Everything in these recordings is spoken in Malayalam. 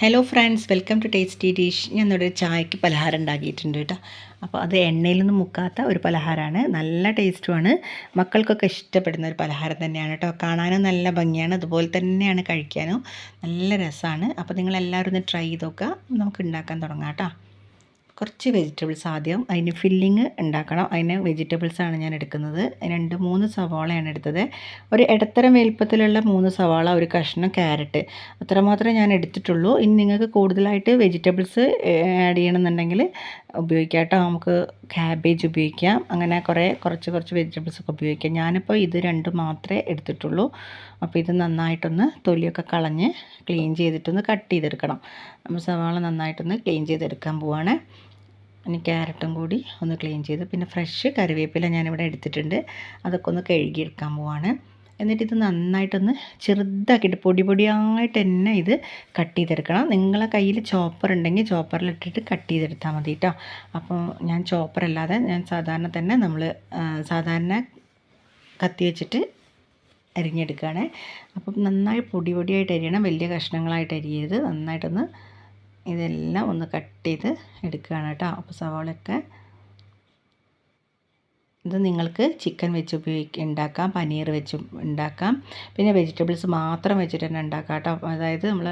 Hello friends welcome to tasty dish ഞാൻ ഇവിടെ ചായക്ക് പലഹാരം ഉണ്ടാക്കിയിട്ടുണ്ട് കേട്ടോ. അപ്പോൾ അത് എണ്ണയിലൊന്നും മുക്കാത്ത ഒരു പലഹാരമാണ്. നല്ല ടേസ്റ്റുമാണ് മക്കൾക്കൊക്കെ ഇഷ്ടപ്പെടുന്ന ഒരു പലഹാരം തന്നെയാണ് കേട്ടോ. കാണാനും നല്ല ഭംഗിയാണ്. അതുപോലെ തന്നെയാണ് കഴിക്കാനും. നല്ല രസമാണ് അപ്പോൾ നിങ്ങളെല്ലാവരും ഒന്ന് ട്രൈ ചെയ്ത് നോക്കുക. നമുക്ക് ഉണ്ടാക്കാൻ തുടങ്ങാം കേട്ടോ. കുറച്ച് വെജിറ്റബിൾസ് ആദ്യം അതിന് ഫില്ലിങ് ഉണ്ടാക്കണം. അതിന് വെജിറ്റബിൾസാണ് ഞാൻ എടുക്കുന്നത്. രണ്ട് മൂന്ന് സവാളയാണ് എടുത്തത്. ഒരു ഇടത്തരം വലുപ്പത്തിലുള്ള മൂന്ന് സവാള ഒരു കഷ്ണം ക്യാരറ്റ് അത്രമാത്രമേ ഞാൻ എടുത്തിട്ടുള്ളൂ. ഇനി നിങ്ങൾക്ക് കൂടുതലായിട്ട് വെജിറ്റബിൾസ് ആഡ് ചെയ്യണമെന്നുണ്ടെങ്കിൽ ഉപയോഗിക്കാം കേട്ടോ നമുക്ക് ക്യാബേജ് ഉപയോഗിക്കാം. അങ്ങനെ കുറേ കുറച്ച് കുറച്ച് വെജിറ്റബിൾസ് ഒക്കെ ഉപയോഗിക്കാം. ഞാനിപ്പോൾ ഇത് രണ്ട് മാത്രമേ എടുത്തിട്ടുള്ളൂ. അപ്പോൾ ഇത് നന്നായിട്ടൊന്ന് തൊലിയൊക്കെ കളഞ്ഞ് ക്ലീൻ ചെയ്തിട്ടൊന്ന് കട്ട് ചെയ്തെടുക്കണം. നമ്മൾ സവാള നന്നായിട്ടൊന്ന് ക്ലീൻ ചെയ്തെടുക്കാൻ പോവാണ്. ഇനി ക്യാരറ്റും കൂടി ഒന്ന് ക്ലീൻ ചെയ്ത് പിന്നെ ഫ്രഷ് കറിവേപ്പില ഞാനിവിടെ എടുത്തിട്ടുണ്ട്. അതൊക്കെ ഒന്ന് കഴുകിയെടുക്കാൻ പോവാണ്. എന്നിട്ട് ഇത് നന്നായിട്ടൊന്ന് ചെറുതാക്കിയിട്ട് പൊടി പൊടിയായിട്ട് തന്നെ ഇത് കട്ട് ചെയ്തെടുക്കണം. നിങ്ങളെ കയ്യിൽ ചോപ്പർ ഉണ്ടെങ്കിൽ ചോപ്പറിലിട്ടിട്ട് കട്ട് ചെയ്തെടുത്താൽ മതി കേട്ടോ അപ്പോൾ ഞാൻ ചോപ്പറല്ലാതെ ഞാൻ സാധാരണ തന്നെ നമ്മൾ സാധാരണ കത്തി വെച്ചിട്ട് അരിഞ്ഞെടുക്കുകയാണ്. അപ്പം നന്നായി പൊടി പൊടിയായിട്ട് അരിയണം. വലിയ കഷ്ണങ്ങളായിട്ട് അരിയരുത്. നന്നായിട്ടൊന്ന് ഇതെല്ലാം ഒന്ന് കട്ട് ചെയ്ത് എടുക്കുകയാണ് കേട്ടോ. അപ്പോൾ സവാളയൊക്കെ ഇത് നിങ്ങൾക്ക് ചിക്കൻ വെച്ച് ഉപയോഗിക്കുക ഉണ്ടാക്കാം പനീർ വെച്ച് ഉണ്ടാക്കാം. പിന്നെ വെജിറ്റബിൾസ് മാത്രം വെച്ചിട്ട് തന്നെ ഉണ്ടാക്കാം കേട്ടോ. അതായത് നമ്മൾ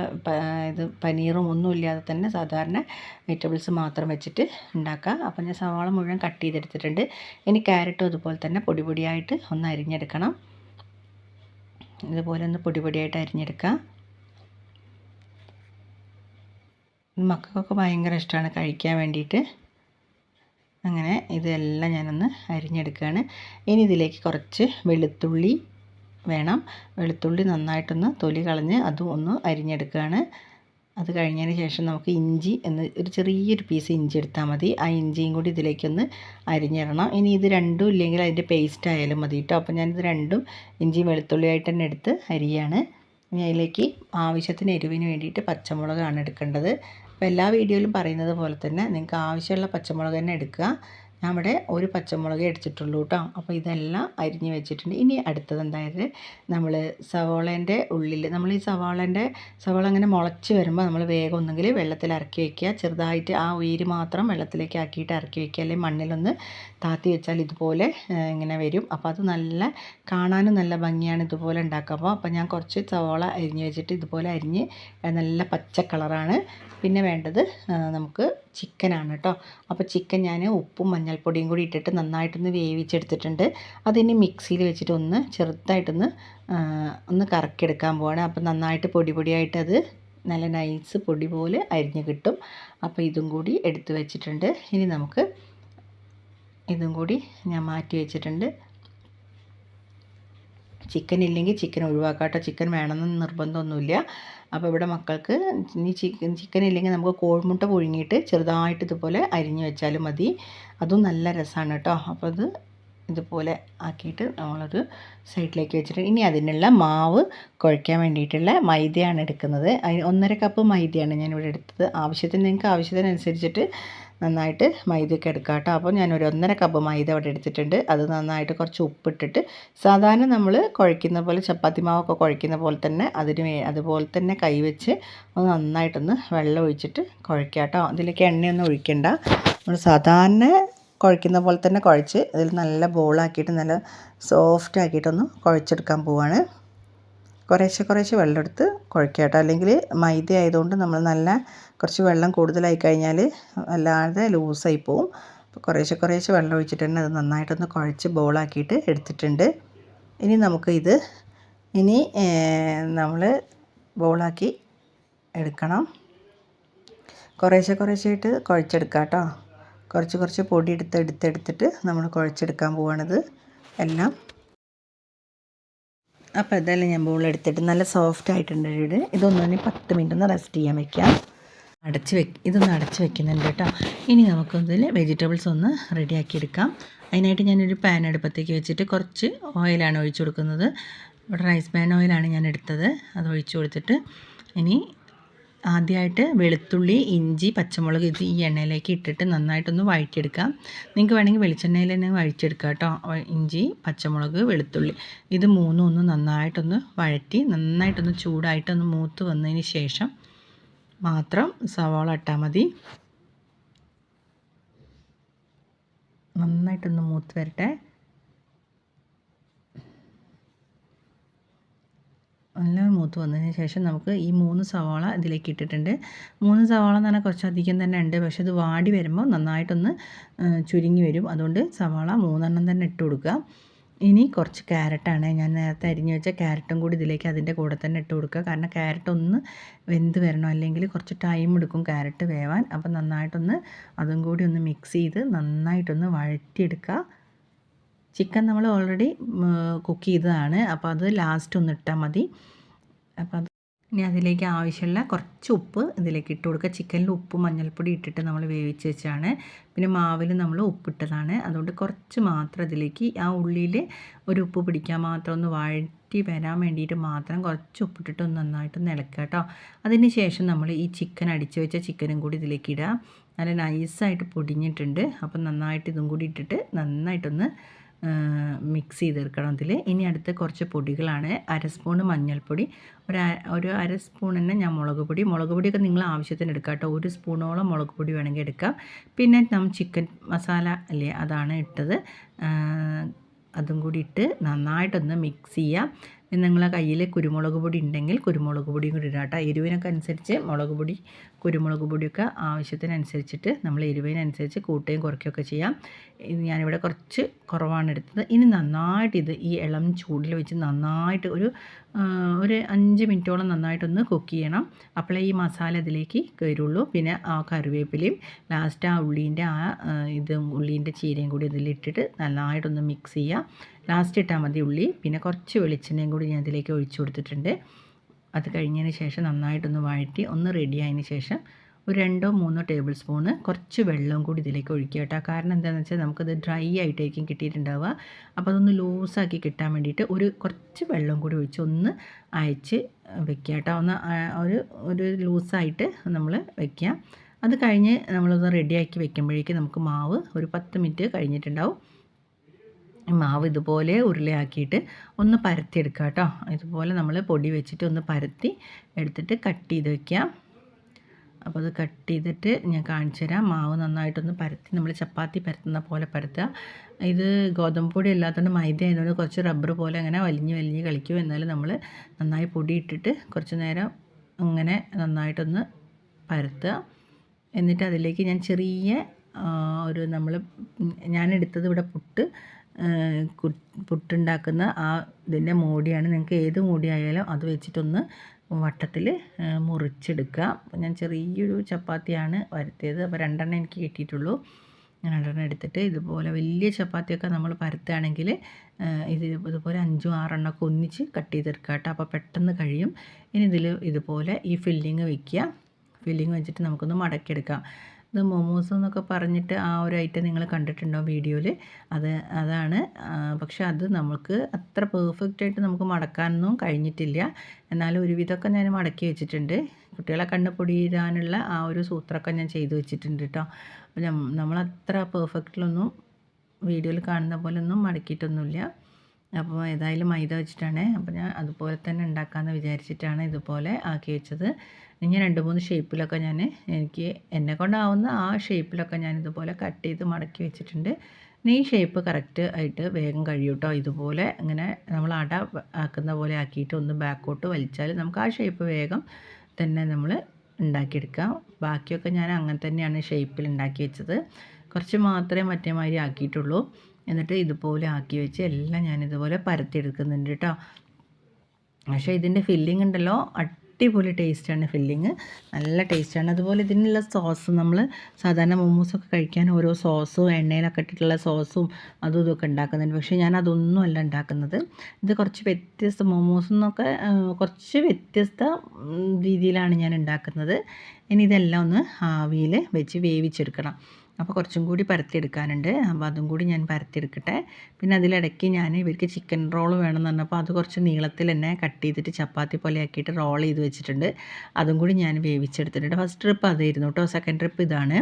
ഇത് പനീറും ഒന്നും ഇല്ലാതെ തന്നെ സാധാരണ വെജിറ്റബിൾസ് മാത്രം വെച്ചിട്ട് ഉണ്ടാക്കാം. അപ്പോൾ ഞാൻ സവാള മുഴുവൻ കട്ട് ചെയ്തെടുത്തിട്ടുണ്ട്. ഇനി ക്യാരറ്റും അതുപോലെ തന്നെ പൊടി പൊടിയായിട്ട് ഒന്ന് അരിഞ്ഞെടുക്കണം. ഇതുപോലെ ഒന്ന് പൊടി പൊടിയായിട്ട് അരിഞ്ഞെടുക്കാം. മക്കൾക്കൊക്കെ ഭയങ്കര ഇഷ്ടമാണ് കഴിക്കാൻ വേണ്ടിയിട്ട്. അങ്ങനെ ഇതെല്ലാം ഞാനൊന്ന് അരിഞ്ഞെടുക്കുകയാണ്. ഇനി ഇതിലേക്ക് കുറച്ച് വെളുത്തുള്ളി വേണം. വെളുത്തുള്ളി നന്നായിട്ടൊന്ന് തൊലി കളഞ്ഞ് അതും ഒന്ന് അരിഞ്ഞെടുക്കുകയാണ്. അത് കഴിഞ്ഞതിന് ശേഷം നമുക്ക് ഇഞ്ചി എന്ന് ഒരു ചെറിയൊരു പീസ് ഇഞ്ചി എടുത്താൽ മതി. ആ ഇഞ്ചിയും കൂടി ഇതിലേക്കൊന്ന് അരിഞ്ഞിടണം. ഇനി ഇത് രണ്ടും ഇല്ലെങ്കിൽ അതിന്റെ പേസ്റ്റ് ആയാലും മതി കേട്ടോ അപ്പോൾ ഞാനിത് രണ്ടും ഇഞ്ചിയും വെളുത്തുള്ളിയായിട്ട് തന്നെ എടുത്ത് അരിയാണ്. ഇനി അതിലേക്ക് ആവശ്യത്തിന് എരിവിന് വേണ്ടിയിട്ട് പച്ചമുളകാണ് എടുക്കേണ്ടത്. അപ്പോൾ എല്ലാ വീഡിയോയിലും പറയുന്നത് പോലെ തന്നെ നിങ്ങൾക്ക് ആവശ്യമുള്ള പച്ചമുളക് തന്നെ എടുക്കുക. ഇവിടെ ഒരു പച്ചമുളക് അടിച്ചിട്ടുള്ളൂ കേട്ടോ അപ്പോൾ ഇതെല്ലാം അരിഞ്ഞ് വെച്ചിട്ടുണ്ട്. ഇനി അടുത്തത് എന്തായത്? നമ്മൾ സവോളേന്റെ ഉള്ളിൽ നമ്മൾ ഈ സവാളേന്റെ സവാള അങ്ങനെ മുളച്ച് വരുമ്പോൾ നമ്മൾ വേഗം ഒന്നെങ്കിൽ വെള്ളത്തിൽ ഇറക്കി വയ്ക്കുക ചെറുതായിട്ട് ആ ഉയിര് മാത്രം വെള്ളത്തിലേക്ക് ആക്കിയിട്ട് ഇറക്കി വയ്ക്കുക അല്ലെങ്കിൽ മണ്ണിലൊന്ന് താത്തി വെച്ചാൽ ഇതുപോലെ ഇങ്ങനെ വരും. അപ്പോൾ അത് നല്ല കാണാനും നല്ല ഭംഗിയാണ് ഇതുപോലെ ഉണ്ടാക്കുമ്പോൾ അപ്പോൾ ഞാൻ കുറച്ച് സവോള അരിഞ്ഞ് വെച്ചിട്ട് ഇതുപോലെ അരിഞ്ഞ് നല്ല പച്ച കളറാണ്. പിന്നെ വേണ്ടത് നമുക്ക് ചിക്കനാണ് കേട്ടോ. അപ്പോൾ ചിക്കൻ ഞാൻ ഉപ്പും മഞ്ഞൾപ്പൊടിയും കൂടി ഇട്ടിട്ട് നന്നായിട്ടൊന്ന് വേവിച്ചെടുത്തിട്ടുണ്ട്. അതിനി മിക്സിയിൽ വെച്ചിട്ട് ഒന്ന് ചെറുതായിട്ടൊന്ന് ഒന്ന് കറക്കിയെടുക്കാൻ പോവാണ്. അപ്പോൾ നന്നായിട്ട് പൊടി പൊടിയായിട്ട് അത് നല്ല നൈസ് പൊടി പോലെ അരിഞ്ഞ് കിട്ടും. അപ്പോൾ ഇതും കൂടി എടുത്ത് വെച്ചിട്ടുണ്ട്. ഇനി നമുക്ക് ഇതും കൂടി ഞാൻ മാറ്റി വെച്ചിട്ടുണ്ട്. ചിക്കൻ ഇല്ലെങ്കിൽ ചിക്കൻ ഒഴിവാക്കാട്ടോ ചിക്കൻ വേണമെന്ന് നിർബന്ധമൊന്നുമില്ല. അപ്പോൾ ഇവിടെ മക്കൾക്ക് ഇനി ചിക്കൻ ചിക്കൻ ഇല്ലെങ്കിൽ നമുക്ക് കോഴിമുട്ട പുഴുങ്ങിയിട്ട് ചെറുതായിട്ട് ഇതുപോലെ അരിഞ്ഞു വെച്ചാലും മതി. അതും നല്ല രസമാണ് കേട്ടോ. അപ്പോൾ അത് ഇതുപോലെ ആക്കിയിട്ട് നമ്മളൊരു സൈഡിലേക്ക് വെച്ചിട്ട് ഇനി അതിനുള്ള മാവ് കുഴയ്ക്കാൻ വേണ്ടിയിട്ടുള്ള മൈദയാണ് എടുക്കുന്നത്. ഒന്നര കപ്പ് മൈദയാണ് ഞാനിവിടെ എടുത്തത്. ആവശ്യത്തിന് നിങ്ങൾക്ക് ആവശ്യത്തിനനുസരിച്ചിട്ട് നന്നായിട്ട് മൈദയൊക്കെ എടുക്കുക കേട്ടോ. അപ്പോൾ ഞാൻ ഒരു ഒന്നര കപ്പ് മൈദ അവിടെ എടുത്തിട്ടുണ്ട്. അത് നന്നായിട്ട് കുറച്ച് ഉപ്പിട്ടിട്ട് സാധാരണ നമ്മൾ കുഴയ്ക്കുന്ന പോലെ ചപ്പാത്തി മാവൊക്കെ കുഴയ്ക്കുന്ന പോലെ തന്നെ അതിന് അതുപോലെ തന്നെ കൈവച്ച് ഒന്ന് നന്നായിട്ടൊന്ന് വെള്ളം ഒഴിച്ചിട്ട് കുഴയ്ക്കുക കേട്ടോ. അതിലേക്ക് എണ്ണയൊന്നും ഒഴിക്കണ്ട. നമ്മൾ സാധാരണ കുഴയ്ക്കുന്ന പോലെ തന്നെ കുഴച്ച് അതിൽ നല്ല ബോളാക്കിയിട്ട് നല്ല സോഫ്റ്റ് ആക്കിയിട്ടൊന്ന് കുഴച്ചെടുക്കാൻ പോവാണ്. കുറേശ്ശെ കുറേശ്ശെ വെള്ളം എടുത്ത് കുഴക്കുക കേട്ടോ. അല്ലെങ്കിൽ മൈദ ആയതുകൊണ്ട് നമ്മൾ നല്ല കുറച്ച് വെള്ളം കൂടുതലായി കഴിഞ്ഞാൽ അല്ലാതെ ലൂസായി പോവും. അപ്പോൾ കുറേശ്ശെ കുറേശ്ശെ വെള്ളം ഒഴിച്ചിട്ട് തന്നെ അത് നന്നായിട്ടൊന്ന് കുഴച്ച് ബോളാക്കിയിട്ട് എടുത്തിട്ടുണ്ട്. ഇനി നമുക്ക് ഇത് ഇനി നമ്മൾ ബോളാക്കി എടുക്കണം. കുറേശ്ശെ കുറേശ്ശെ കുഴച്ചെടുക്കാം കേട്ടോ. കുറച്ച് കുറച്ച് പൊടി എടുത്ത് എടുത്തെടുത്തിട്ട് നമ്മൾ കുഴച്ചെടുക്കാൻ പോവാണിത്. എല്ലാം അപ്പോൾ ഇതെല്ലാം ഞാൻ ബോൾ എടുത്തിട്ട് നല്ല സോഫ്റ്റ് ആയിട്ടുണ്ട് ഇത്. ഇതൊന്നും പത്ത് മിനിറ്റ് ഒന്ന് റെസ്റ്റ് ചെയ്യാൻ വെക്കാം. അടച്ച് വെക്ക് ഇതൊന്ന് അടച്ച് വെക്കുന്നുണ്ട് കേട്ടോ ഇനി നമുക്കൊന്ന് വെജിറ്റബിൾസ് ഒന്ന് റെഡിയാക്കി എടുക്കാം. അതിനായിട്ട് ഞാനൊരു പാൻ അടുപ്പത്തേക്ക് വെച്ചിട്ട് കുറച്ച് ഓയിലാണ് ഒഴിച്ചു കൊടുക്കുന്നത്. ഇവിടെ റൈസ് പാൻ ഓയിലാണ് ഞാൻ എടുത്തത്. അത് ഒഴിച്ചു കൊടുത്തിട്ട് ഇനി ആദ്യമായിട്ട് വെളുത്തുള്ളി ഇഞ്ചി പച്ചമുളക് ഇത് ഈ എണ്ണയിലേക്ക് ഇട്ടിട്ട് നന്നായിട്ടൊന്ന് വഴറ്റിയെടുക്കാം. നിങ്ങൾക്ക് വേണമെങ്കിൽ വെളിച്ചെണ്ണയിൽ തന്നെ വഴിച്ചെടുക്കാം കേട്ടോ. ഇഞ്ചി പച്ചമുളക് വെളുത്തുള്ളി. ഇത് മൂന്നും ഒന്ന് നന്നായിട്ടൊന്ന് വഴറ്റി നന്നായിട്ടൊന്ന് ചൂടായിട്ടൊന്ന് മൂത്ത് വന്നതിന് ശേഷം മാത്രം സവാള ഇട്ടാൽ മതി. നന്നായിട്ടൊന്ന് മൂത്ത് വരട്ടെ നല്ല മൂത്ത് വന്നതിന് ശേഷം നമുക്ക് ഈ മൂന്ന് സവാള ഇതിലേക്ക് ഇട്ടിട്ടുണ്ട്. മൂന്ന് സവാള എന്ന് പറഞ്ഞാൽ കുറച്ചധികം തന്നെ ഉണ്ട്. പക്ഷെ അത് വാടി വരുമ്പോൾ നന്നായിട്ടൊന്ന് ചുരുങ്ങി വരും. അതുകൊണ്ട് സവാള മൂന്നെണ്ണം തന്നെ ഇട്ട് കൊടുക്കുക. ഇനി കുറച്ച് ക്യാരറ്റാണ് ഞാൻ നേരത്തെ അരിഞ്ഞു വെച്ച ക്യാരറ്റും കൂടി ഇതിലേക്ക് അതിന്റെ കൂടെ തന്നെ ഇട്ട് കൊടുക്കുക. കാരണം ക്യാരറ്റ് ഒന്ന് വെന്ത് വരണം. അല്ലെങ്കിൽ കുറച്ച് ടൈം എടുക്കും ക്യാരറ്റ് വേവാൻ. അപ്പോൾ നന്നായിട്ടൊന്ന് അതും കൂടി ഒന്ന് മിക്സ് ചെയ്ത് നന്നായിട്ടൊന്ന് വഴറ്റിയെടുക്കുക. ചിക്കൻ നമ്മൾ ഓൾറെഡി കുക്ക് ചെയ്തതാണ്. അപ്പോൾ അത് ലാസ്റ്റ് ഒന്ന് ഇട്ടാൽ മതി. അപ്പോൾ അത് ഇനി അതിലേക്ക് ആവശ്യമുള്ള കുറച്ച് ഉപ്പ് ഇതിലേക്ക് ഇട്ട് കൊടുക്കുക. ചിക്കനിൽ ഉപ്പ് മഞ്ഞൾപ്പൊടി ഇട്ടിട്ട് നമ്മൾ വേവിച്ച് വെച്ചാണ്. പിന്നെ മാവിൽ നമ്മൾ ഉപ്പിട്ടതാണ്. അതുകൊണ്ട് കുറച്ച് മാത്രം ഇതിലേക്ക് ആ ഉള്ളിയിൽ ഒരു ഉപ്പ് പിടിക്കാൻ മാത്രം ഒന്ന് വഴറ്റി വരാൻ വേണ്ടിയിട്ട് മാത്രം കുറച്ച് ഉപ്പിട്ടിട്ട് ഒന്ന് നന്നായിട്ട് നിലക്കുക കേട്ടോ. അതിന് ശേഷം നമ്മൾ ഈ ചിക്കൻ അടിച്ചു വെച്ച ചിക്കനും കൂടി ഇതിലേക്ക് ഇടുക. നല്ല നൈസായിട്ട് പൊടിഞ്ഞിട്ടുണ്ട്. അപ്പം നന്നായിട്ട് ഇതും കൂടി ഇട്ടിട്ട് നന്നായിട്ടൊന്ന് മിക്സ് ചെയ്തെടുക്കണം അതിൽ ഇനി അടുത്ത് കുറച്ച് പൊടികളാണ്. അര സ്പൂൺ മഞ്ഞൾപ്പൊടി ഒരു ഒരു അര സ്പൂൺ തന്നെ ഞാൻ മുളക് പൊടി. മുളക് പൊടിയൊക്കെ നിങ്ങൾ ആവശ്യത്തിന് എടുക്കാം കേട്ടോ. ഒരു സ്പൂണോളം മുളക് പൊടി വേണമെങ്കിൽ എടുക്കാം. പിന്നെ നമ്മൾ ചിക്കൻ മസാല അല്ലേ അതാണ് ഇട്ടത്. അതും കൂടി ഇട്ട് നന്നായിട്ടൊന്ന് മിക്സ് ചെയ്യാം. നിങ്ങളെ കയ്യിൽ കുരുമുളക് പൊടി ഉണ്ടെങ്കിൽ കുരുമുളക് പൊടിയും കൂടി ഇടാം കേട്ടോ. എരിവിനൊക്കെ അനുസരിച്ച് മുളക് പൊടി കുരുമുളക് പൊടിയൊക്കെ ആവശ്യത്തിനനുസരിച്ചിട്ട് നമ്മൾ എരിവിനനുസരിച്ച് കൂട്ടുകയും കുറയ്ക്കുകയൊക്കെ ചെയ്യാം. ഞാനിവിടെ കുറച്ച് കുറവാണ് എടുത്തത്. ഇനി നന്നായിട്ട് ഇത് ഈ ഇളം ചൂടിൽ വെച്ച് നന്നായിട്ട് ഒരു ഒരു അഞ്ച് മിനിറ്റോളം നന്നായിട്ടൊന്ന് കുക്ക് ചെയ്യണം. അപ്പോഴേ ഈ മസാല ഇതിലേക്ക് കയറുള്ളൂ. പിന്നെ ആ കറിവേപ്പിലയും ലാസ്റ്റ് ആ ഉള്ളീന്റെ ആ ഇത് ഉള്ളീന്റെ ചീരയും കൂടി ഇതിലിട്ടിട്ട് നന്നായിട്ടൊന്ന് മിക്സ് ചെയ്യുക. ലാസ്റ്റ് ഇട്ടാൽ മതി ഉള്ളി. പിന്നെ കുറച്ച് വെളിച്ചെണ്ണയും കൂടി ഞാൻ ഇതിലേക്ക് ഒഴിച്ചു കൊടുത്തിട്ടുണ്ട്. അത് കഴിഞ്ഞതിന് ശേഷം നന്നായിട്ടൊന്ന് വഴറ്റി ഒന്ന് റെഡി ആയതിന് ശേഷം ഒരു രണ്ടോ മൂന്നോ ടേബിൾ സ്പൂണ് കുറച്ച് വെള്ളവും കൂടി ഇതിലേക്ക് ഒഴിക്കുക കേട്ടോ. കാരണം എന്താണെന്ന് വെച്ചാൽ നമുക്കത് ഡ്രൈ ആയിട്ടായിരിക്കും കിട്ടിയിട്ടുണ്ടാവുക. അപ്പോൾ അതൊന്ന് ലൂസാക്കി കിട്ടാൻ വേണ്ടിയിട്ട് ഒരു കുറച്ച് വെള്ളം കൂടി ഒഴിച്ച് ഒന്ന് അയച്ച് വെക്കുക കേട്ടോ. ഒന്ന് ഒരു ഒരു ലൂസായിട്ട് നമ്മൾ വെക്കുക. അത് കഴിഞ്ഞ് നമ്മളൊന്ന് റെഡിയാക്കി വെക്കുമ്പോഴേക്കും നമുക്ക് മാവ് ഒരു പത്ത് മിനിറ്റ് കഴിഞ്ഞിട്ടുണ്ടാവും. മാവ് ഇതുപോലെ ഉരുളയാക്കിയിട്ട് ഒന്ന് പരത്തിയെടുക്കുക കേട്ടോ ഇതുപോലെ നമ്മൾ പൊടി വെച്ചിട്ട് ഒന്ന് പരത്തി എടുത്തിട്ട് കട്ട് ചെയ്ത് വെക്കാം. അപ്പോൾ അത് കട്ട് ചെയ്തിട്ട് ഞാൻ കാണിച്ചു തരാം. മാവ് നന്നായിട്ടൊന്ന് പരത്തി നമ്മൾ ചപ്പാത്തി പരത്തുന്ന പോലെ പരത്തുക. ഇത് ഗോതമ്പ് പൊടി അല്ലാത്തതുകൊണ്ട് മൈദ ആയതുകൊണ്ട് കുറച്ച് റബ്ബർ പോലെ അങ്ങനെ വലിഞ്ഞ് വലിഞ്ഞ് കളിക്കും. എന്നാലും നമ്മൾ നന്നായി പൊടി ഇട്ടിട്ട് കുറച്ച് നേരം അങ്ങനെ നന്നായിട്ടൊന്ന് പരത്തുക. എന്നിട്ട് അതിലേക്ക് ഞാൻ ചെറിയ ഒരു നമ്മൾ ഞാനെടുത്തത് ഇവിടെ പുട്ട് പുട്ടുണ്ടാക്കുന്ന ആ ഇതിന്റെ മൂടിയാണ്. നിങ്ങൾക്ക് ഏത് മൂടിയായാലും അത് വെച്ചിട്ടൊന്ന് വട്ടത്തിൽ മുറിച്ചെടുക്കുക. ഞാൻ ചെറിയൊരു ചപ്പാത്തിയാണ് വരുത്തിയത്. അപ്പോൾ രണ്ടെണ്ണം എനിക്ക് കിട്ടിയിട്ടുള്ളൂ. രണ്ടെണ്ണം എടുത്തിട്ട് ഇതുപോലെ വലിയ ചപ്പാത്തിയൊക്കെ നമ്മൾ പരത്തുകയാണെങ്കിൽ ഇത് ഇതുപോലെ അഞ്ചും ആറെണ്ണമൊക്കെ ഒന്നിച്ച് കട്ട് ചെയ്തെടുക്കുക കേട്ടോ. അപ്പോൾ പെട്ടെന്ന് കഴിയും. ഇനി ഇതിൽ ഇതുപോലെ ഈ ഫില്ലിങ് വയ്ക്കുക ഫില്ലിങ് വെച്ചിട്ട് നമുക്കൊന്ന് മടക്കിയെടുക്കാം. ഇത് മൊമോസ് എന്നൊക്കെ പറഞ്ഞിട്ട് ആ ഒരു ഐറ്റം നിങ്ങൾ കണ്ടിട്ടുണ്ടോ വീഡിയോയിൽ അത് അതാണ്. പക്ഷെ അത് നമുക്ക് അത്ര പെർഫെക്റ്റ് ആയിട്ട് നമുക്ക് മടക്കാനൊന്നും കഴിഞ്ഞിട്ടില്ല. എന്നാലും ഒരുവിധമൊക്കെ ഞാൻ മടക്കി വെച്ചിട്ടുണ്ട്. കുട്ടികളെ കണ്ണ് പൊടിയിടാനുള്ള ആ ഒരു സൂത്രമൊക്കെ ഞാൻ ചെയ്തു വെച്ചിട്ടുണ്ട് കേട്ടോ. അപ്പം നമ്മളത്ര പെർഫെക്റ്റിലൊന്നും വീഡിയോയിൽ കാണുന്ന പോലെ ഒന്നും മടക്കിയിട്ടൊന്നുമില്ല. അപ്പോൾ ഏതായാലും മൈദ വെച്ചിട്ടാണ്. അപ്പോൾ ഞാൻ അതുപോലെ തന്നെ ഉണ്ടാക്കാമെന്ന് വിചാരിച്ചിട്ടാണ് ഇതുപോലെ ആക്കി വെച്ചത്. ഇനി രണ്ട് മൂന്ന് ഷേപ്പിലൊക്കെ ഞാൻ എനിക്ക് എന്നെ കൊണ്ടാവുന്ന ആ ഷേപ്പിലൊക്കെ ഞാൻ ഇതുപോലെ കട്ട് ചെയ്ത് മടക്കി വെച്ചിട്ടുണ്ട്. ഈ ഷേപ്പ് കറക്റ്റ് ആയിട്ട് വേഗം കഴിയും കേട്ടോ ഇതുപോലെ ഇങ്ങനെ നമ്മൾ അട ആക്കുന്ന പോലെ ആക്കിയിട്ട് ഒന്ന് ബാക്കോട്ട് വലിച്ചാൽ നമുക്ക് ആ ഷേപ്പ് വേഗം തന്നെ നമ്മൾ ഉണ്ടാക്കിയെടുക്കാം. ബാക്കിയൊക്കെ ഞാൻ അങ്ങനെ തന്നെയാണ് ഷേപ്പിൽ ഉണ്ടാക്കി വെച്ചത്. കുറച്ച് മാത്രമേ മറ്റേ മാതിരി ആക്കിയിട്ടുള്ളൂ. എന്നിട്ട് ഇതുപോലെ ആക്കി വെച്ച് എല്ലാം ഞാൻ ഇതുപോലെ പരത്തിയെടുക്കുന്നുണ്ട് കേട്ടോ. പക്ഷേ ഇതിന്റെ ഫില്ലിംഗ് ഉണ്ടല്ലോ അടിപൊളി ടേസ്റ്റാണ് ഫില്ലിങ്. നല്ല ടേസ്റ്റാണ്. അതുപോലെ ഇതിനുള്ള സോസ് നമ്മൾ സാധാരണ മോമോസൊക്കെ കഴിക്കാൻ ഓരോ സോസും എണ്ണയിലൊക്കെ ഇട്ടിട്ടുള്ള സോസും അതും ഇതൊക്കെ ഉണ്ടാക്കുന്നുണ്ട്. പക്ഷേ ഞാൻ അതൊന്നും അല്ല ഉണ്ടാക്കുന്നത്. ഇത് കുറച്ച് വ്യത്യസ്ത മോമോസ് എന്നൊക്കെ കുറച്ച് വ്യത്യസ്ത രീതിയിലാണ് ഞാൻ ഉണ്ടാക്കുന്നത്. ഇനി ഇതെല്ലാം ഒന്ന് ആവിയിൽ വെച്ച് വേവിച്ചെടുക്കണം. അപ്പോൾ കുറച്ചും കൂടി പരത്തിയെടുക്കാനുണ്ട്. അപ്പോൾ അതും കൂടി ഞാൻ പരത്തിയെടുക്കട്ടെ. പിന്നെ അതിലിടയ്ക്ക് ഞാൻ ഇവർക്ക് ചിക്കൻ റോൾ വേണമെന്ന് പറഞ്ഞപ്പോൾ അത് കുറച്ച് നീളത്തിൽ തന്നെ കട്ട് ചെയ്തിട്ട് ചപ്പാത്തി പോലെ ആക്കിയിട്ട് റോൾ ചെയ്ത് വെച്ചിട്ടുണ്ട്. അതും കൂടി ഞാൻ വേവിച്ചെടുത്തിട്ടുണ്ട്. ഫസ്റ്റ് ട്രിപ്പ് അതായിരുന്നു കേട്ടോ. സെക്കൻഡ് ട്രിപ്പ് ഇതാണ്.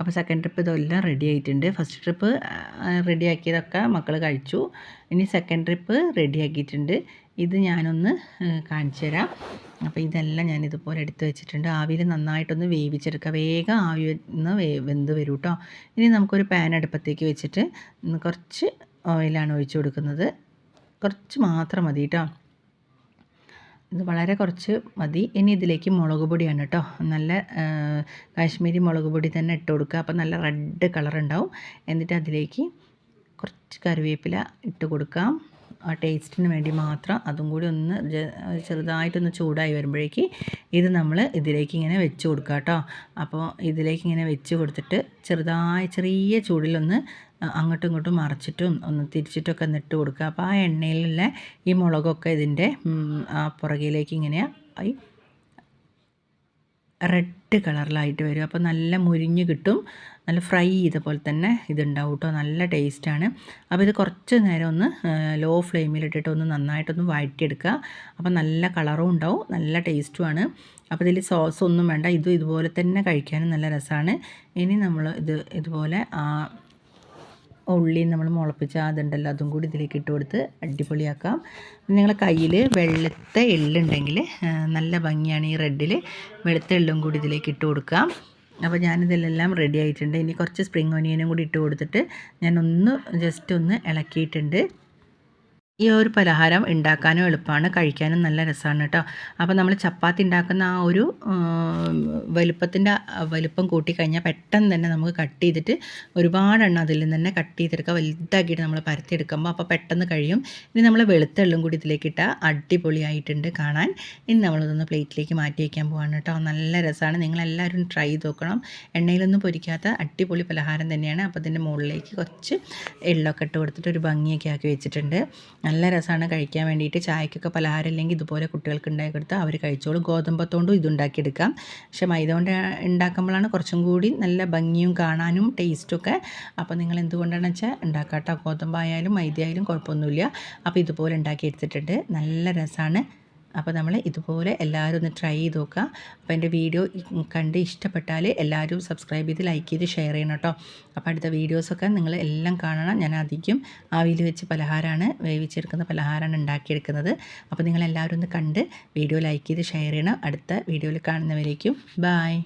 അപ്പോൾ സെക്കൻഡ് ട്രിപ്പ് ഇതെല്ലാം റെഡി ആയിട്ടുണ്ട്. ഫസ്റ്റ് ട്രിപ്പ് റെഡിയാക്കിയതൊക്കെ മക്കൾ കഴിച്ചു. ഇനി സെക്കൻഡ് ട്രിപ്പ് റെഡി ആക്കിയിട്ടുണ്ട്. ഇത് ഞാനൊന്ന് കാണിച്ചു തരാം അപ്പോൾ ഇതെല്ലാം ഞാൻ ഇതുപോലെ എടുത്ത് വെച്ചിട്ടുണ്ട്. ആവിയിൽ നന്നായിട്ടൊന്ന് വേവിച്ചെടുക്കുക വേഗം ആവി നിന്ന് വെന്ത് വരും കേട്ടോ ഇനി നമുക്കൊരു പാൻ അടുപ്പത്തേക്ക് വെച്ചിട്ട് കുറച്ച് ഓയിലാണ് ഒഴിച്ചു കൊടുക്കുന്നത്. കുറച്ച് മാത്രം മതി കേട്ടോ ഇത് വളരെ കുറച്ച് മതി. ഇനി ഇതിലേക്ക് മുളക് പൊടിയാണ് കേട്ടോ നല്ല കാശ്മീരി മുളക് പൊടി തന്നെ ഇട്ട് കൊടുക്കുക. അപ്പോൾ നല്ല റെഡ് കളർ ഉണ്ടാവും എന്നിട്ട് അതിലേക്ക് കുറച്ച് കറിവേപ്പില ഇട്ട് കൊടുക്കാം. ആ ടേസ്റ്റിന് വേണ്ടി മാത്രം അതും കൂടി ഒന്ന് ചെറുതായിട്ടൊന്ന് ചൂടായി വരുമ്പോഴേക്ക് ഇത് നമ്മൾ ഇതിലേക്ക് ഇങ്ങനെ വെച്ച് കൊടുക്കുക കേട്ടോ അപ്പോൾ ഇതിലേക്ക് ഇങ്ങനെ വെച്ച് കൊടുത്തിട്ട് ചെറുതായി ചെറിയ ചൂടിലൊന്ന് അങ്ങോട്ടും ഇങ്ങോട്ടും മറച്ചിട്ടും ഒന്ന് തിരിച്ചിട്ടൊക്കെ ഒന്ന് ഇട്ട് കൊടുക്കുക അപ്പോൾ ആ എണ്ണയിലുള്ള ഈ മുളകൊക്കെ ഇതിന്റെ പുറകിലേക്ക് ഇങ്ങനെ റെഡ് കളറിലായിട്ട് വരും. അപ്പോൾ നല്ല മുരിഞ്ഞ് കിട്ടും. നല്ല ഫ്രൈ ചെയ്ത പോലെ തന്നെ ഇതുണ്ടാവും കേട്ടോ. നല്ല ടേസ്റ്റാണ് അപ്പോൾ ഇത് കുറച്ച് നേരം ഒന്ന് ലോ ഫ്ലെയിമിലിട്ടിട്ട് ഒന്ന് നന്നായിട്ടൊന്ന് വഴറ്റിയെടുക്കുക. അപ്പോൾ നല്ല കളറും ഉണ്ടാവും. നല്ല ടേസ്റ്റുമാണ് അപ്പോൾ ഇതിൽ സോസ് ഒന്നും വേണ്ട. ഇതും ഇതുപോലെ തന്നെ കഴിക്കാനും നല്ല രസമാണ്. ഇനി നമ്മൾ ഇത് ഇതുപോലെ ഉള്ളി നമ്മൾ മുളപ്പിച്ച അതുണ്ടല്ലോ അതും കൂടി ഇതിലേക്ക് ഇട്ട് കൊടുത്ത് അടിപൊളിയാക്കാം. നിങ്ങളെ കയ്യിൽ വെളുത്ത എള്ളുണ്ടെങ്കിൽ നല്ല ഭംഗിയാണ് ഈ റെഡിൽ വെളുത്ത എള്ളും കൂടി ഇതിലേക്ക് ഇട്ട് കൊടുക്കാം. അപ്പോൾ ഞാനിതിലെല്ലാം റെഡി ആയിട്ടുണ്ട്. ഇനി കുറച്ച് സ്പ്രിങ് ഒനിയനും കൂടി ഇട്ട് കൊടുത്തിട്ട് ഞാനൊന്ന് ജസ്റ്റ് ഒന്ന് ഇളക്കിയിട്ടുണ്ട്. ഈ ഒരു പലഹാരം ഉണ്ടാക്കാനും എളുപ്പമാണ് കഴിക്കാനും നല്ല രസമാണ് കേട്ടോ. അപ്പോൾ നമ്മൾ ചപ്പാത്തി ഉണ്ടാക്കുന്ന ആ ഒരു വലുപ്പത്തിന്റെ വലുപ്പം കൂട്ടിക്കഴിഞ്ഞാൽ പെട്ടെന്ന് തന്നെ നമുക്ക് കട്ട് ചെയ്തിട്ട് ഒരുപാടെണ്ണം അതിൽ നിന്ന് തന്നെ കട്ട് ചെയ്തെടുക്കുക. വലുതാക്കിയിട്ട് നമ്മൾ പരത്തിയെടുക്കുമ്പോൾ അപ്പോൾ പെട്ടെന്ന് കഴിയും. ഇനി നമ്മൾ വെളുത്തള്ളും കൂടി ഇതിലേക്ക് ഇട്ടാൽ അടിപൊളിയായിട്ടുണ്ട് കാണാൻ. ഇനി നമ്മളതൊന്ന് പ്ലേറ്റിലേക്ക് മാറ്റി വയ്ക്കാൻ പോവാണ് കേട്ടോ. നല്ല രസമാണ്. നിങ്ങളെല്ലാവരും ട്രൈ ചെയ്ത് നോക്കണം എണ്ണയിലൊന്നും പൊരിക്കാത്ത അടിപൊളി പലഹാരം തന്നെയാണ്. അപ്പോൾ അതിന്റെ മുകളിലേക്ക് കുറച്ച് എള്ളൊക്കെ ഇട്ട് കൊടുത്തിട്ട് ഒരു ഭംഗിയൊക്കെ ആക്കി വെച്ചിട്ടുണ്ട്. നല്ല രസമാണ് കഴിക്കാൻ വേണ്ടിയിട്ട്. ചായക്കൊക്കെ പലഹാരം ഇല്ലെങ്കിൽ ഇതുപോലെ കുട്ടികൾക്ക് ഉണ്ടാക്കി കൊടുത്താൽ അവർ കഴിച്ചോളും. ഗോതമ്പത്തോണ്ടും ഇതുണ്ടാക്കിയെടുക്കാം പക്ഷേ മൈദ കൊണ്ട് ഉണ്ടാക്കുമ്പോഴാണ് കുറച്ചും കൂടി നല്ല ഭംഗിയും കാണാനും ടേസ്റ്റൊക്കെ അപ്പോൾ നിങ്ങൾ എന്തുകൊണ്ടാണെന്ന് വെച്ചാൽ ഉണ്ടാക്കാട്ടോ. ഗോതമ്പായാലും മൈദ ആയാലും കുഴപ്പമൊന്നുമില്ല. അപ്പോൾ ഇതുപോലെ ഉണ്ടാക്കി എടുത്തിട്ടുണ്ട്. നല്ല രസമാണ് അപ്പോൾ നമ്മൾ ഇതുപോലെ എല്ലാവരും ഒന്ന് ട്രൈ ചെയ്ത് നോക്കുക അപ്പോൾ എന്റെ വീഡിയോ കണ്ട് ഇഷ്ടപ്പെട്ടാൽ എല്ലാവരും സബ്സ്ക്രൈബ് ചെയ്ത് ലൈക്ക് ചെയ്ത് ഷെയർ ചെയ്യണം കേട്ടോ. അപ്പോൾ അടുത്ത വീഡിയോസൊക്കെ നിങ്ങൾ എല്ലാം കാണണം. ഞാൻ അധികം ആവിയിൽ വെച്ച് പലഹാരമാണ് വേവിച്ചെടുക്കുന്ന പലഹാരമാണ് ഉണ്ടാക്കിയെടുക്കുന്നത്. അപ്പോൾ നിങ്ങളെല്ലാവരും ഒന്ന് കണ്ട് വീഡിയോ ലൈക്ക് ചെയ്ത് ഷെയർ ചെയ്യണം. അടുത്ത വീഡിയോയിൽ കാണുന്നവരേക്കും ബായ്